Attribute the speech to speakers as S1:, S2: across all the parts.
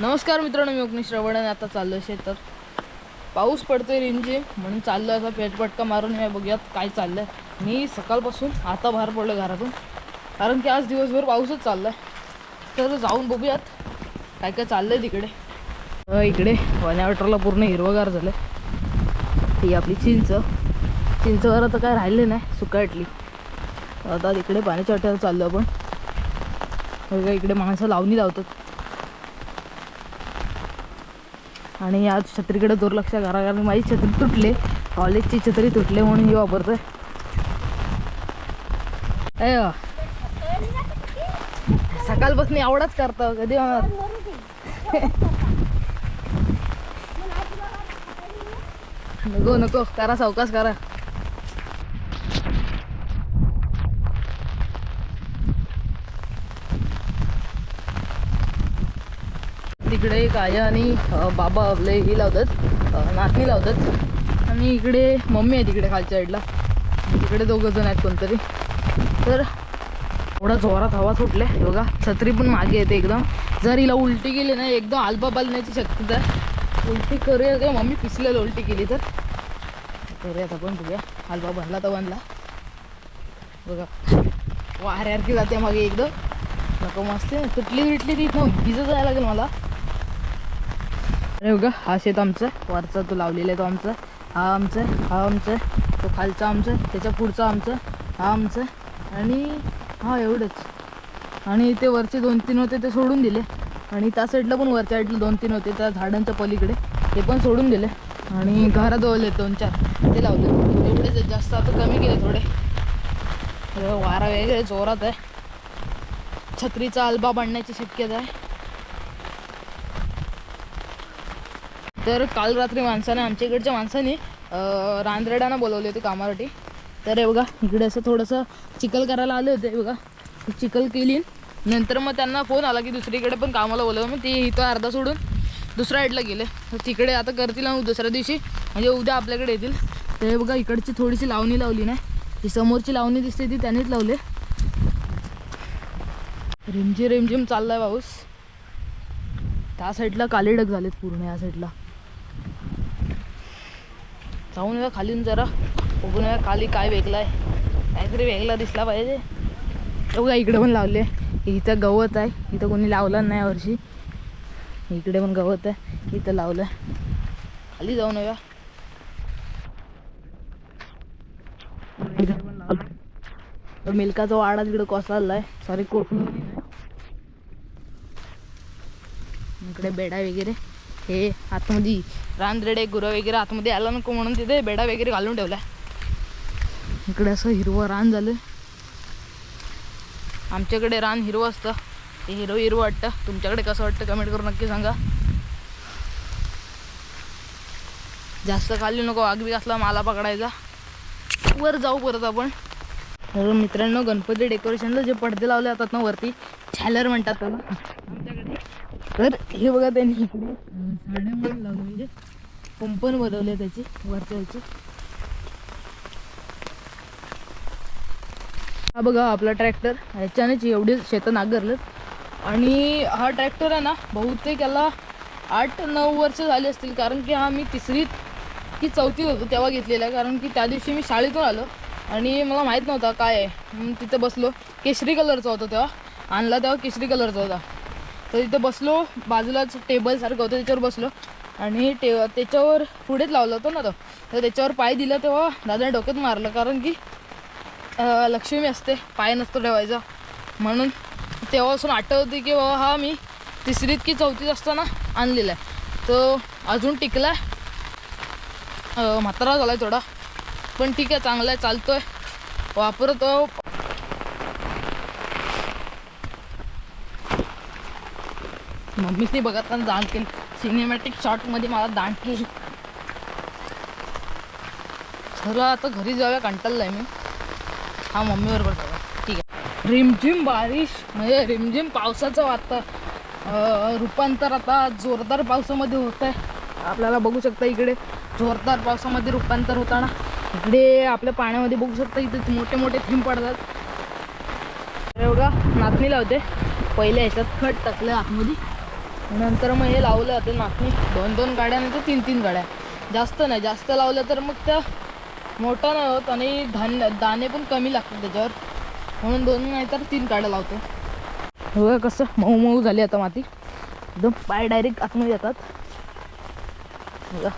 S1: नमस्कार मित्रांनो मी अग्निश श्रवण आणि आता चाललो शेतात. पाऊस पडतोय रिमझिम म्हणून चाललो असा पेटपटका मारून हे बघूयात काय चाललंय. मी सकाळपासून आता बाहेर पडलो घरातून कारण की आज दिवसभर पाऊसच चाललाय. तर जाऊन बघूयात काय काय चाललंय तिकडे. इकडे वॉटरला पूर्ण हिरवगार झालं ही आपली चिंच. चिंचवर आता काय राहिले नाही सुकाटली. आता तिकडे पाण्याच्या वाट्याला चाललो आपण. इकडे माणसं लावणी लावतात. आणि आज छत्रीकडे दुर्लक्ष करा कारण माझी छत्री तुटले. कॉलेजची छत्री तुटले म्हणून ही वापरतो अय सकाळपासून आवडच करतो कधी होणार? नको नको करा सावकाश करा. तिकडे काया आणि बाबा आपले ही लावतात अ, नाचणी लावतात. आणि इकडे मम्मी आहे तिकडे खालच्या साईडला. तिकडे दोघं जण आहेत कोणतरी. तर एवढा जोरात हवा सुटले बघा छत्री पण मागे येते एकदम. जर हिला उलटी गेली ना एकदम आलबा बालण्याची शक्यता आहे. उलटी करूया का? मम्मी पिसलेलं उलटी केली तर. करूयात आपण बघूया. आलबा बनला तर बनला. बघा. वाऱ्यासारखी जाते मागे एकदम. नको मस्त तुटली बिटली ती इथं भिजत जायला लागेल मला. अरे बघा हा शेत आमचं. वरचा तो लावलेला आहे तो आमचा. हा आमचं आहे, हा आमचं आहे, तो खालचा आमचं त्याच्या पुढचा आमचं हा आमचं. आणि हा एवढंच. आणि ते वरचे दोन तीन होते ते सोडून दिले. आणि त्या साईडला पण वरच्या साईडला दोन तीन होते त्या झाडांच्या पलीकडे. ते पण सोडून दिले. आणि घराजवळ आहेत दोन चार. ते लावले. एवढेच जास्त आता कमी केले थोडे. वारा वगैरे जोरात आहे. छत्रीचा अल्बा बांधण्याची शक्यता आहे. तर काल रात्री माणसाने आमच्या इकडच्या माणसाने अं, बोलवली बोलवले होते कामासाठी. तर हे बघा इकडे असं थोडंसं चिखल करायला आले होते बघा. चिखल केली. नंतर मग त्यांना फोन आला की दुसरीकडे पण कामाला बोलवलं मग ते इथं अर्धा सोडून दुसऱ्या साईडला गेले. तर तिकडे आता करतील आणि दुसऱ्या दिवशी. म्हणजे उद्या आपल्याकडे येतील. तर हे बघा इकडची थोडीशी लावणी लावली नाही ती समोरची लावणी दिसते ती त्यांनीच लावले. रिमझिम रिमझिम चाललाय पाऊस. त्या साईडला कालीडक झालेत पूर्ण या साईडला जाऊन येऊया खालीन जरा. बघून येऊया खाली काय वेगळा आहे काहीतरी वेगळा दिसला पाहिजे. बघा इकडे पण लावले. इथं गवत आहे. इथं कोणी लावलं नाही यावर्षी. इकडे पण गवत आहे. इथं लावलं. खाली जाऊन येऊया. पण मिल्काचा वाडा तिकडे कोसळला आहे सॉरी कोकण इकडे बेडा वगैरे. हे आतमध्ये रानरेडे गुरं वगैरे आतमध्ये आला नको म्हणून तिथे बेडा वगैरे घालून ठेवला इकडे असं हिरवं रान झालं. आमच्याकडे रान हिरवं असतं. ते हिरवं हिरवं वाटतं. तुमच्याकडे कसं वाटतं कमेंट करून नक्की सांगा. जास्त खाली नको आग असला माला पकडायचा. वर जाऊ परत आपण. तर मित्रांनो गणपती डेकोरेशनला जे पडदे लावले जातात ना वरती छॅलर म्हणतात त्याला. आमच्याकडे तर हे बघा त्यांनी. इकडे अं, साड्या म्हणजे कुंपण बनवले त्याची वरच्या हा बघा आपला ट्रॅक्टर. ह्याच्यानेच एवढे शेतं नागरलं आणि हा ट्रॅक्टर आहे ना बहुतेक याला आठ नऊ वर्ष झाली असतील. कारण की हा मी तिसरीत की चौथीत होतो तेव्हा घेतलेला आहे. कारण की त्या दिवशी मी शाळेतून आलो. आणि मला माहीत नव्हता काय आहे. तिथं बसलो. केशरी कलरचा होता तेव्हा. आणला तेव्हा केशरी कलरचा होता. तर तिथं बसलो बाजूलाच टेबलसारखं होतं त्याच्यावर बसलो. आणि टे त्याच्यावर पुढेच लावलं होतं ना तो. तर त्याच्यावर पाय दिला तेव्हा दादाने डोक्यात मारलं कारण की लक्ष्मी असते पाय नसतो ठेवायचा. म्हणून तेव्हापासून आठवते की बाबा हा मी तिसरीत की चौथीत असताना आणलेला आहे. तो अजून टिकला आहे म्हातारा झाला आहे थोडा. पण ठीक आहे चांगला आहे चालतो आहे. वापरतो मम्मीच बघत पण दान केली. सिनेमॅटिक शॉटमध्ये मला दांड केली. चला आता घरी जाऊया कंटाळलाय मी. हा मम्मीवर जाऊया ठीक आहे. रिमझिम बारिश म्हणजे रिमझिम पावसाचं वाता रूपांतर आता जोरदार पावसामध्ये होत आहे आपल्याला बघू शकता इकडे जोरदार पावसामध्ये रूपांतर होताना. इकडे आपल्या पाण्यामध्ये बघू शकता इथे मोठे मोठे थीम पडतात. एवढा नाचणी लावते. पहिले ह्याच्यात खट टाकलं आतमध्ये. नंतर मग हे लावलं जातं नाकणी दोन दोन गाड्या नाही तर तीन तीन गाड्या. जास्त नाही जास्त लावलं तर मग त्या मोठा नाही होत आणि धान्य दाणे पण कमी लागतात त्याच्यावर. म्हणून दोन नाही तर तीन गाड्या लावतो. बघा कसं मऊ मऊ झाली आता माती. एकदम पाय डायरेक्ट आतमध्ये येतात. बघा.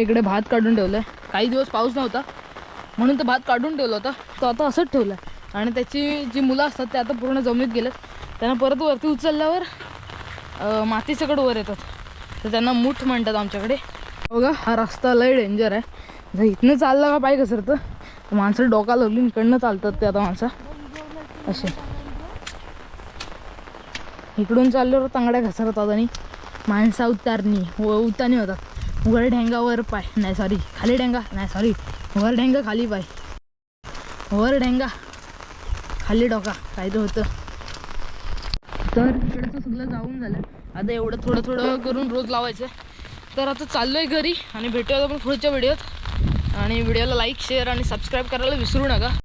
S1: इकडे भात काढून ठेवलाय. काही दिवस पाऊस नव्हता. म्हणून तो भात काढून ठेवला होता. तो आता असंच ठेवला आणि त्याची जी मुलं असतात ते आता पूर्ण जमिनीत गेलेत. त्यांना परत वरती उचलल्यावर अं, माती सगळं वर येतात. तर त्यांना मूठ म्हणतात आमच्याकडे. बघा हा रस्ता लय डेंजर आहे. जर इथनं चाललं का पाय घसरतं? तर माणसं डोका लागली इकडनं चालतात ते आता माणसं. असे. इकडून चालल्यावर तांगड्या घसरतात आणि माणसा उतारणी व उतानी होतात. वर ढेंगा वर पाय. नाही सॉरी खाली ढेंगा. नाही सॉरी वर ढेंगा खाली पाय. वर ढेंगा खाली डोका. काय तर होतं. तर इकडचं सगळं जाऊन झालं. आता एवढं थोडं थोडं करून रोज लावायचं. तर आता चाललो आहे घरी आणि भेटूयात आपण पुढच्या व्हिडिओत. आणि व्हिडिओला लाईक शेअर आणि सबस्क्राईब करायला विसरू नका.